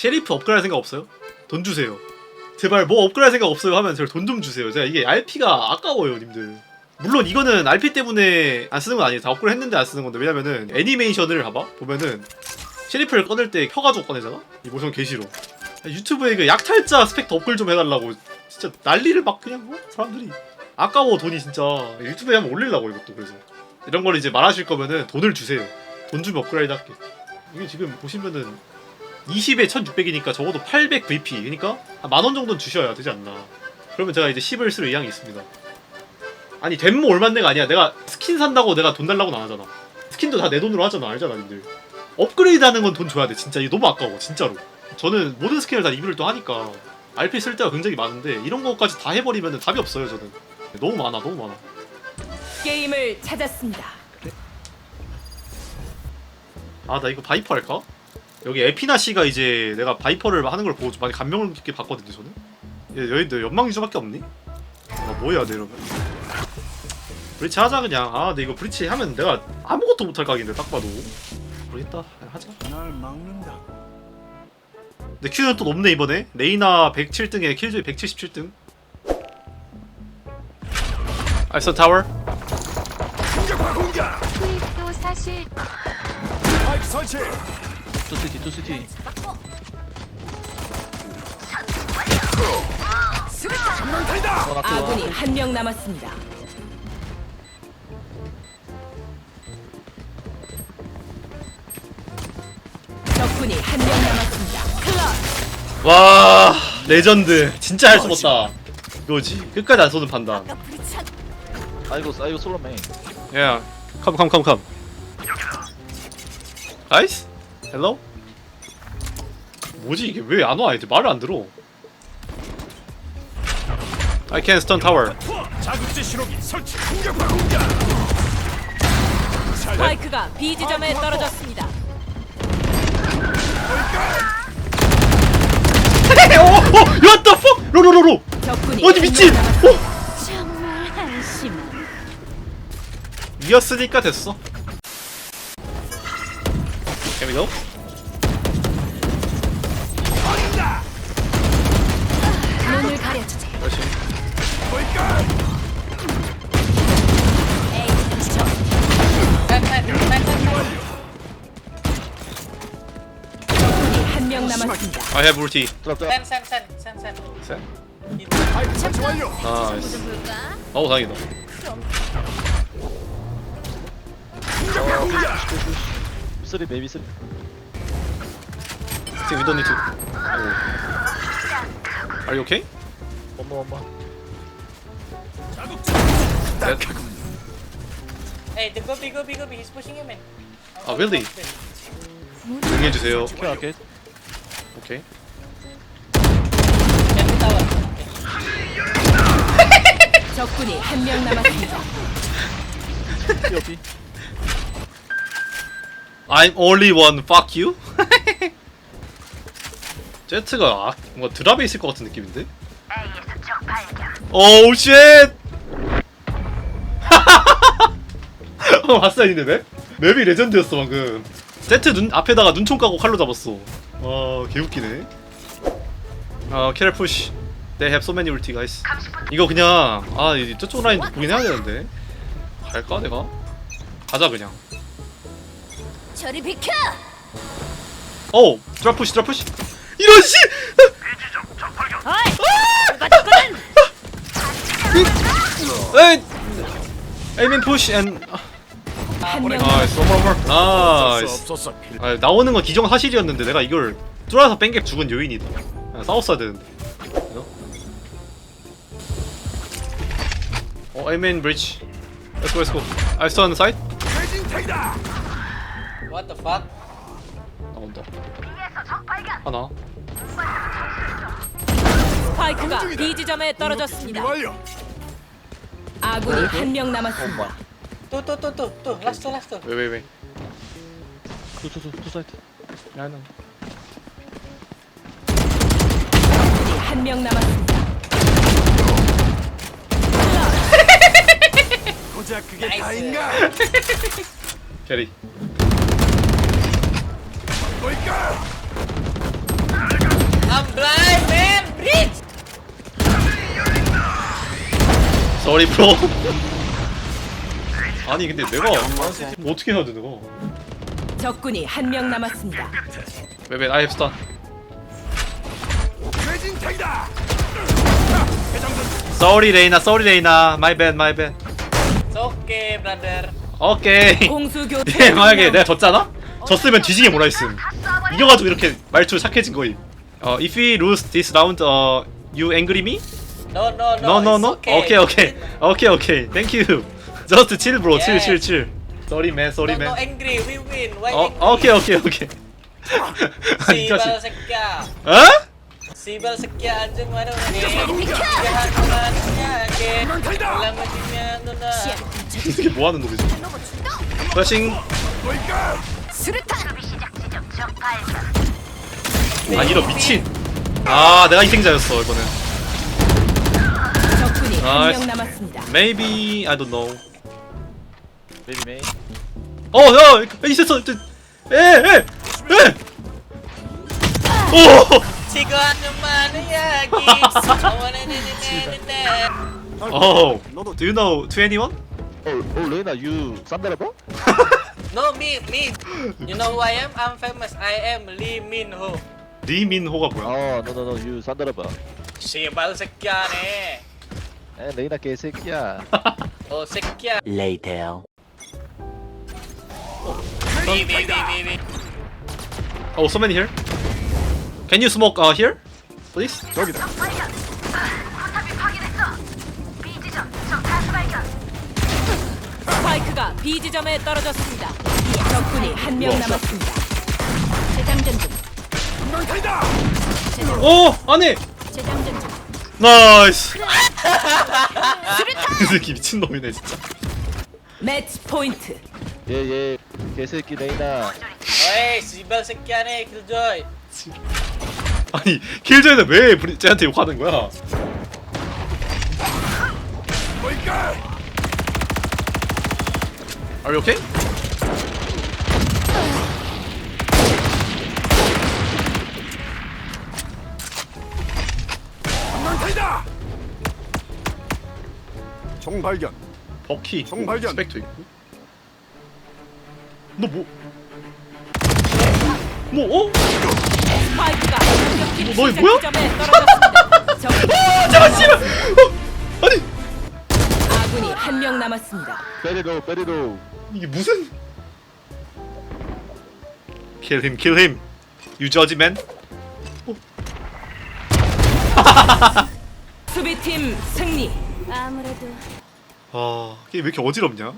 셰리프 업그레이드 생각 없어요? 돈 주세요. 제발 뭐 업그레이드 생각 없어요 하면 제가 돈 좀 주세요. 제가 이게 RP가 아까워요, 님들. 물론 이거는 RP 때문에 안 쓰는 건 아니에요. 다 업그레이드 했는데 안 쓰는 건데 왜냐면은 애니메이션을 봐봐 보면은 셰리프를 꺼낼 때 켜가지고 꺼내잖아. 이 모션 개 싫어. 유튜브에 그 약탈자 스펙터 업글 좀 해달라고 진짜 난리를 막 그냥 뭐 사람들이 아까워 돈이 진짜 유튜브에 한번 올리려고 이것도 그래서 이런 걸 이제 말하실 거면은 돈을 주세요. 돈 주면 업그레이드 할게. 이게 지금 보시면은 20에 1600이니까 적어도 800 VP 그러니까 한만원 정도는 주셔야 되지 않나. 그러면 제가 이제 10을 쓸 의향이 있습니다. 아니 덴모 얼마인데가 아니야. 내가 스킨 산다고 내가 돈 달라고는 안 하잖아. 스킨도 다 내 돈으로 하잖아. 알잖아 님들. 업그레이드 하는 건 돈 줘야 돼. 진짜. 이거 너무 아까워 진짜로. 저는 모든 스킨을 다 리뷰를 또 하니까 RP 쓸 때가 굉장히 많은데 이런 거까지 다 해버리면 답이 없어요 저는. 너무 많아 너무 많아. 게임을 찾았습니다. 아나 이거 바이퍼 할까? 여기 에피나 씨가 이제 내가 바이퍼를 하는 걸 보고 좀 많이 감명 깊게 봤거든요 저는 얘 여기들 연막 유저밖에 없니? 아뭐 해야 돼 이러면 브리치 하자 그냥 아 근데 이거 브리치 하면 내가 아무것도 못할 각인데 딱 봐도 모르겠다 그냥 하자 날 막는다. 근데 큐는 또 높네 이번에 레이나 107등에 킬조이 177등 알선 타워 공격파 공격. 투입도 사실 설치. 투시티 투시티 전망탄이다. 아군이 한 명 남았습니다. 적군이 한 명 남았습니다. 클럽. 와 레전드 진짜 잘 쏘았다 이거지 끝까지 안 쏘는 판단 아이고 아이고 솔로맨 Yeah. Come, come, come, come. Hello? 뭐지 이게 왜 안 와? 이제 말을 안 들어. I can stun tower. 자극제 신호기 설치. 공격파 공격. 스파이크가 B 지점에 떨어졌습니다. 어, 어, what the fuck? 로로로로. 적군이 어디 한 미친? 어, 정말 한심한 이었으니까 됐어. We go? 눈을 가려주지. 뭘까? 적군이 한 명 남았습니다. I have ulti. sen sen sen. 셋. 나이스. 어우 다행이다. 공격파 공격. 쓰리 베이비 쓰리 Think we don't need to. Oh. Are you okay? 원마 원마 자극제. Hey, the gobi gobi gobi. He's pushing him in. 아 really? 조용히 해주세요. 오케이 오케이 오케이. Get the tower. 적군이 한 명 남았습니다. 피어피 I'm only one. Fuck you. 제트가 아, 뭔가 드랍에 있을 것 같은 느낌인데? 오우 쉣! 어, 봤어 있는데 맵? 맵이 레전드였어 방금. 제트 눈 앞에다가 눈총 까고 칼로 잡았어. 와 개웃기네. 아 캐럴 푸시. They have so many ulti guys. 이거 그냥 아 이- 저쪽 라인 보긴 해야 되는데. 갈까 내가? 가자 그냥. 저리 비켜 오! 드랍 푸시 드랍 푸시 이런 씨! 에이! 에이민 푸시 앤한 명. 나이스 나이스 없었어. 아, 나오는 건 기정 사실이었는데 내가 이걸 뚫어서 뺀게 죽은 요인이다 싸웠어야 되는데 그죠? 어 에이민 브리지 Let's go let's go I saw on the side. What the fuck? 나온다 하나 스파이크가 B 지점에 떨어졌습니다. 완료. 아군이 한 명 남았습니다. Two two two two two. Last two last two. 왜 왜왜 투투투 투 사이트 야나 적군이 한 명 남았습니다. 고작 그게 나이스. 다인가? 캐리 sorry bro 아니 근데 내가 뭐 어떻게 해야 돼 내가 적군이 한 명 남았습니다. 왜왜 I have stun 뇌진탕이다. sorry 레이나 sorry 레이나 my bad my bad It's okay, brother. 오케이 공수 교체. 예, 만약에 내가 졌잖아? 졌으면 뒤지게 뭐라 했음 이겨가지고 이렇게 말투 착해진 거임 어, if we lose this round, uh, you angry me? No, no, No, no. no, it's no? okay. Okay, okay, okay, okay, thank you Just chill bro, chill, Yes. chill, chill Sorry man, sorry No, no man angry. We win. Why 어, angry? 오케이, 오케이, 오케이 아니, Sibal 자식 sekia. 어? Sibal sekia anjing mana nih? Jahat manusia ke. Dalam hatinya nuna. 이게 뭐하는 놈이지? 플래싱 아 이런 미친 아 내가 희생자였어 이거는 적군이 한 나이스. 명 남았습니다. Maybe, I don't know 메비 메인. 어, 야, 있었어. 저- 에, 에, 에. 오, ne ne ne ne. 어. Do you know to anyone? 어, 어 레이나 유 산다라버? No me me. You know who I am? I'm famous. I am Lee Min Ho. 리민호가 뭐야? 어, 너너너 유 산다라버. Sibal sekia nih. 에 레이나 개새끼야. Oh sekia. Later. Bi. Oh, so many here. Can you smoke uh, here, please? 저기다. 스파이크가 B 지점에 떨어졌습니다. 적군이 한명 우와. 남았습니다. 재장전 중. 뇌진탕이다. 오, 안에. 재장전 중. 나이스. 이 새끼 미친 놈이네 진짜. 매치 포인트. 얘얘 개새끼 레이나. Sibal sekia nih Killjoy. 아니 킬조이는 왜 브리- 쟤한테 욕하는 거야? Are you okay? 총 발견. 버키 있고 정발견. 스펙도 있고. 너 뭐? 뭐? 어? 스파이크가 공격팀 뭐, 너희 시작 뭐야? 지점에 떨어졌습니다. 적군이 아, 잠깐 씨발. 어, 아니 아군이 한 명 남았습니다. 베리로 베리로. 이게 무슨? Kill him, kill him. You judge man. 수비팀 승리. 아무래도 아, 이게 왜 이렇게 어지럽냐?